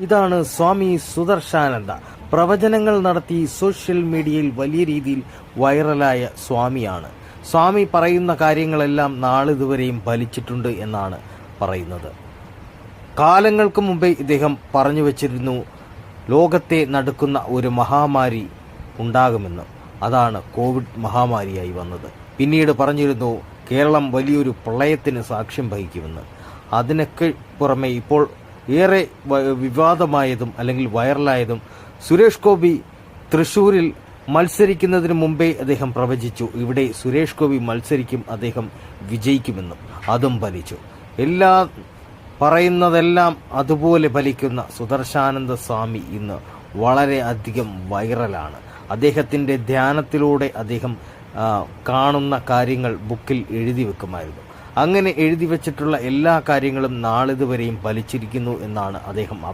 ഇതാണ് സ്വാമി സുദർശാനന്ദ. പ്രവചനങ്ങൾ നടത്തി സോഷ്യൽ മീഡിയയിൽ വലിയ രീതിയിൽ വൈറലായ സ്വാമിയാണ്. സ്വാമി പറയുന്ന കാര്യങ്ങളെല്ലാം നാളിതുവരെയും ഫലിച്ചിട്ടുണ്ട് എന്നാണ് പറയുന്നത്. കാലങ്ങൾക്ക് മുമ്പേ ഇദ്ദേഹം പറഞ്ഞു വച്ചിരുന്നു ലോകത്തെ നടക്കുന്ന ഒരു മഹാമാരി ഉണ്ടാകുമെന്ന്. അതാണ് കോവിഡ് മഹാമാരിയായി വന്നത്. പിന്നീട് പറഞ്ഞിരുന്നു കേരളം വലിയൊരു പ്രളയത്തിന് സാക്ഷ്യം വഹിക്കുമെന്ന്. അതിനൊക്കെ പുറമെ ഇപ്പോൾ ഏറെ വിവാദമായതും അല്ലെങ്കിൽ വൈറലായതും സുരേഷ് ഗോപി തൃശൂരിൽ മത്സരിക്കുന്നതിന് മുമ്പേ അദ്ദേഹം പ്രവചിച്ചു. ഇവിടെ സുരേഷ് ഗോപി മത്സരിക്കും അദ്ദേഹം വിജയിക്കുമെന്നും അതും ഫലിച്ചു. എല്ലാ പറയുന്നതെല്ലാം അതുപോലെ ഫലിക്കുന്ന സുദർശാനന്ദ സ്വാമി ഇന്ന് വളരെ അധികം വൈറലാണ്. അദ്ദേഹത്തിന്റെ ധ്യാനത്തിലൂടെ അദ്ദേഹം കാണുന്ന കാര്യങ്ങൾ ബുക്കിൽ എഴുതി വെക്കുമായിരുന്നു. അങ്ങനെ എഴുതി വെച്ചിട്ടുള്ള എല്ലാ കാര്യങ്ങളും നാളിതുവരെയും ഫലിച്ചിരിക്കുന്നു എന്നാണ് അദ്ദേഹം